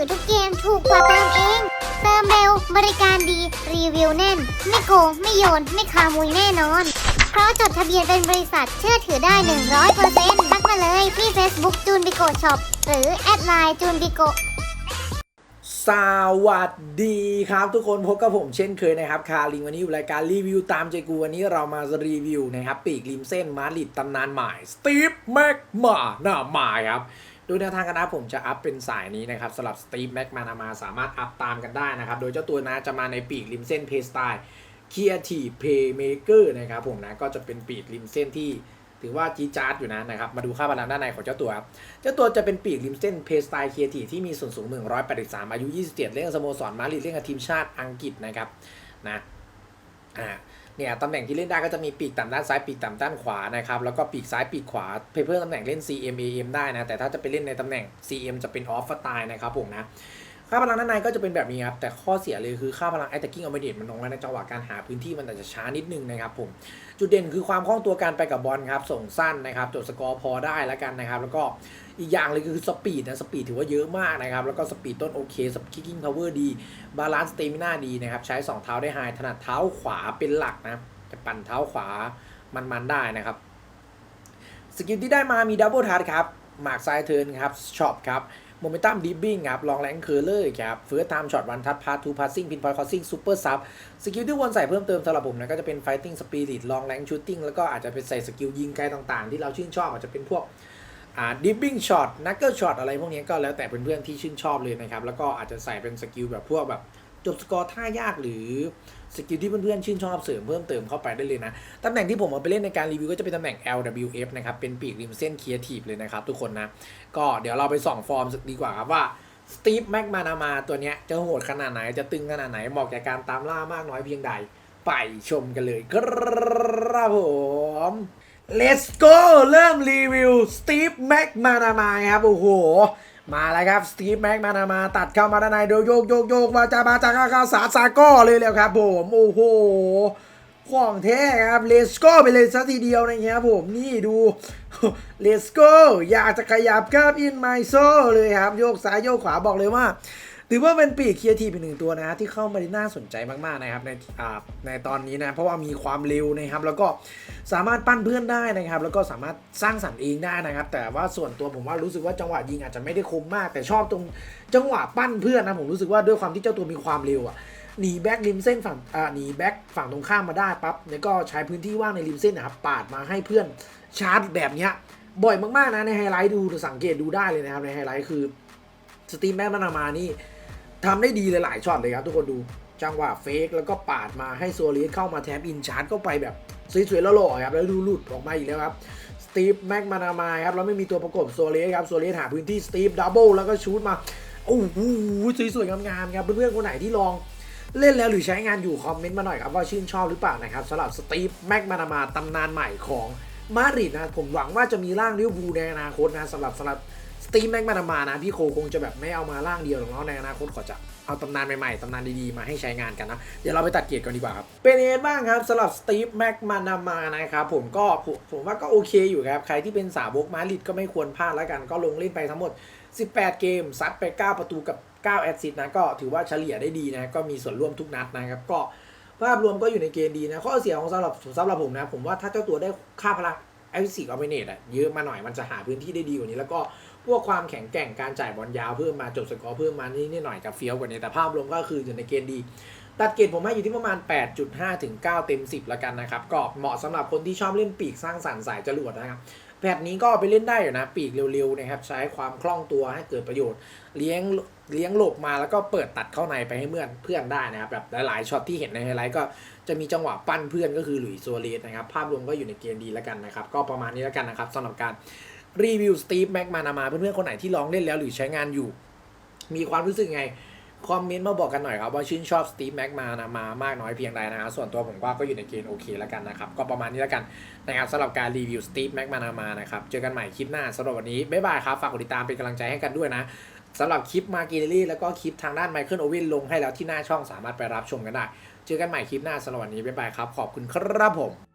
อทุกเกมถูกกว่าเติมเอง เติมเร็ว บริการดี รีวิวแน่น ไม่โกง ไม่โยน ไม่ขโมยแน่นอน เพราะจดทะเบียนเป็นบริษัทเชื่อถือได้ 100%ทักมาเลยที่ Facebook จูนบิโกช็อปหรือแอดไลน์จูนบิโกสวัสดีครับทุกคนพบกับผมเช่นเคยนะครับคาริงวันนี้อยู่รายการรีวิวตามใจกูวันนี้เรามารีวิวนะครับปีกริมเส้นมาริดตำนานใหม่สตีฟแม็กมาหน้าหมายครับ ดยแนวทางกันนะผมจะอัพเป็นสายนี้นะครับสำหรับสตีฟแม็กมานามาสามารถอัพตามกันได้นะครับ โดยเจ้าตัวนะจะมาในปีกริมเส้นเพสไตล์เคียทีเพย์เมเกอร์นะครับผมนะก็จะเป็นปีกริมเส้นที่ถือว่าจีจาร์ดอยู่นะนะครับมาดูค่าพลังด้านในของเจ้าตัวครับ เจ้าตัวจะเป็นปีกริมเส้นเพสไตล์เคียทีที่มีส่วนสูง 183 อายุ 27 เล่นกับสโมสรมาดริดเล่นกับทีมชาติอังกฤษนะครับนะอ่า เนี่ยตำแหน่งที่เล่นได้ก็จะมีปีกต่ำด้านซ้ายปีกต่ำด้านขวานะครับแล้วก็ปีกซ้ายปีกขวาเพเพิ่มตำแหน่งเล่น CM AM ได้นะแต่ถ้าจะไปเล่นในตำแหน่ง CM จะเป็นออฟสไตล์นะครับผมนะค่าพลังด้านในก็จะเป็นแบบนี้ครับ แต่ข้อเสียเลยคือค่าพลังไอต a กิ้งอ m มเดตมันน้อยในจังหวะการหาพื้นที่มันอาจจะช้านิดนึงนะครับผม จุดเด่นคือความคล่องตัวการไปกับบอลครับ ส่งสั้นนะครับจบสกอร์พอได้แล้วกันนะครับ แล้วก็ อีกอย่างเลยคือสปีดนะสปีดถือว่าเยอะมากนะครับ แล้วก็สปีดต้นโอเคสคิกกิ้งพาวเวอร์ดี บาลานซ์สเตมินาดีนะครับ ใช้ 2 เท้าได้ไฮถนัดเท้าขวาเป็นหลักนะจะปั่นเท้าขวามันๆได้นะครับ สกิลที่ได้มามีดับเบิลทัชครับหมากไซเทิร์นครับช็อปครับโมเมนตัมดิบบิ้งครับลองแรงเคอร์เลอร์ครับเฟิร์สไทม์ช็อตวันทัชพาร์ทูพาสซิ่งพินพอยต์คอสซิ่งซูเปอร์ซับสกิลที่วนใส่เพิ่มเติมสำหรับผมนะก็จะเป็นไฟติ้งสปิริตลองแรงชูตติ้งแล้วก็อาจจะเป็นใส่สกิลยิงไกลต่างๆ ที่เราชื่นชอบอาจจะเป็นพวก ดิบบิ้งช็อตนักเกิลช็อตอะไรพวกนี้ก็แล้วแต่เพื่อนๆที่ชื่นชอบเลยนะครับ แล้วก็อาจจะใส่เป็นสกิลแบบพวกแบบจบสกอร์ท่ายากหรือสกิลที่เพื่อนๆชื่นชอบเสริมเพิ่มเติมเข้าไปได้เลยนะ ตำแหน่งที่ผมเอาไปเล่นในการรีวิวก็จะเป็นตำแหน่ง LWF นะครับ เป็นปีกริมเส้นครีเอทีฟเลยนะครับทุกคนนะ ก็เดี๋ยวเราไปส่องฟอร์มดีกว่าครับว่าสตีฟแม็กมานามาตัวเนี้ยจะโหดขนาดไหน จะตึงขนาดไหนเหมาะแก่การตามล่ามากน้อยเพียงใด ไปชมกันเลยครับผม Let's go เริ่มรีวิวสตีฟแม็กมานามาครับ โอ้โห มาแล้วครับสตีฟแม็กมานามาตัดเข้ามาด้านในโดยโยกโยกโยกมาจามาจากอาาสาซาก้อเลยแล้วครับผมโอ้โหของแท้ครับเลสโก้ไปเลยซะทีเดียวนะครับผมนี่ดูเลสโก้อยากจะขยับครับอินไมโซเลยครับ โยกซ้ายโยกขวาบอกเลยว่า ถือว่าเป็นปีกเคียทีเป็นหนึ่งตัวนะที่เข้ามาได้น่าสนใจมากๆนะครับในในตอนนี้นะเพราะว่ามีความเร็วนะครับแล้วก็สามารถปั้นเพื่อนได้นะครับ แล้วก็สามารถสร้างสรรค์เองได้นะครับ แต่ว่าส่วนตัวผมว่ารู้สึกว่าจังหวะยิงอาจจะไม่ได้คมมาก แต่ชอบตรงจังหวะปั้นเพื่อนนะผมรู้สึกว่าด้วยความที่เจ้าตัวมีความเร็วอะหนีแบ็กริมเส้นฝั่งอ่าหนีแบ็กฝั่งตรงข้ามมาได้ปั๊บแล้วก็ใช้พื้นที่ว่างในริมเส้นนะครับปาดมาให้เพื่อนชาร์จแบบเนี้ยบ่อยมากๆนะในไฮไลท์ดูสังเกตดูได้เลยนะครับในไฮไลท์คือสตีมแม็กมานามานี่ ทำได้ดีเลยหลายช็อตเลยครับทุกคนดูจังหวะเฟกแล้วก็ปาดมาให้โซลีสเข้ามาแทบอินชาร์จเข้าไปแบบสวยๆแล้วหล่อครับแล้วดูหลุดออกมาอีกแล้วครับสตีฟแม็กมานามาครับแล้วไม่มีตัวประกบโซเลสครับโซเลสหาพื้นที่สตีฟดับเบิลแล้วก็ชูดมาโอ้โหสวยๆงามๆครับเพื่อนๆคนไหนที่ลองเล่นแล้วหรือใช้งานอยู่คอมเมนต์มาหน่อยครับว่าชื่นชอบหรือเปล่านะครับสำหรับสตีฟแม็กมานามาตำนานใหม่ของมาดริดนะผมหวังว่าจะมีร่างลิเวอร์พูลในอนาคตนะสำหรับสำหรับ ตีฟแม็กมานามานะ พี่โคคงจะแบบไม่เอามาร่างเดียวหรอกเนาะในอนาคตขอจะเอาตำนานใหม่ๆ ตำนานดีๆ มาให้ใช้งานกันนะ เดี๋ยวเราไปตัดเกียรติกันดีกว่าครับ เป็นยังไงบ้างครับสำหรับสตีฟแม็กมานามานะครับผมก็ผมว่าก็โอเคอยู่ครับ ใครที่เป็นสาวกมาริดก็ไม่ควรพลาดแล้วกัน ก็ลงเล่นไปทั้งหมด 18 เกม ซัดไป 9 ประตูกับ 9 แอสซิสต์นะก็ถือว่าเฉลี่ยได้ดีนะก็มีส่วนร่วมทุกนัดนะครับก็ภาพรวมก็อยู่ในเกณฑ์ดีนะข้อเสียของสำหรับสำหรับผมนะผมว่าถ้าเจ้าตัวได้ค่าพลังไอฟิสิกออเมเนตอะเยอะมาหน่อยมันจะหาพื้นที่ได้ดีกว่านี้แล้วก็ พวกความแข็งแกร่งการจ่ายบอลยาวเพิ่มมาจบสกอร์เพิ่มมานี่นิดหน่อยจะเฟี้ยวกว่านี้แต่ภาพรวมก็คืออยู่ในเกณฑ์ดี ตัดเกรดผมให้อยู่ที่ประมาณ 8.5 ถึง 9 เต็ม 10 แล้วกันนะครับก็เหมาะสำหรับคนที่ชอบเล่นปีกสร้างสรรค์สายจรวดนะครับแพทนี้ก็ไปเล่นได้อยู่นะ ปีกเร็วๆนะครับใช้ความคล่องตัวให้เกิดประโยชน์ เลี้ยงเลี้ยงหลบมาแล้วก็เปิดตัดเข้าในไปให้เพื่อนเพื่อนได้นะครับแบบหลายๆช็อตที่เห็นในไฮไลท์ก็จะมีจังหวะปั้นเพื่อนก็คือหลุยส์โซเลสนะครับภาพรวมก็อยู่ในเกณฑ์ดีแล้วกันนะครับ ก็ประมาณนี้แล้วกันนะครับสำหรับการ รีวิวสตีฟแม็กมานามาเพื่อนๆคนไหนที่ลองเล่นแล้วหรือใช้งานอยู่ มีความรู้สึกไง คอมเมนต์มาบอกกันหน่อยครับ ว่าชื่นชอบสตีฟแม็กมานะมามากน้อยเพียงใดนะครับส่วนตัวผมว่าก็อยู่ในเกณฑ์โอเคแล้วกันนะครับ ก็ประมาณนี้แล้วกันนะครับสำหรับการรีวิวสตีฟแม็กมานามานะครับเจอกันใหม่คลิปหน้าสำหรับวันนี้บ๊ายบายครับฝากกดติดตามเป็นกำลังใจให้กันด้วยนะสำหรับคลิปมากินลี่แล้วก็คลิปทางด้านไมเคิลโอเว่นลงให้แล้วที่หน้าช่องสามารถไปรับชมกันได้ เจอกันใหม่คลิปหน้าสำหรับวันนี้บ๊ายบายครับขอบคุณครับผม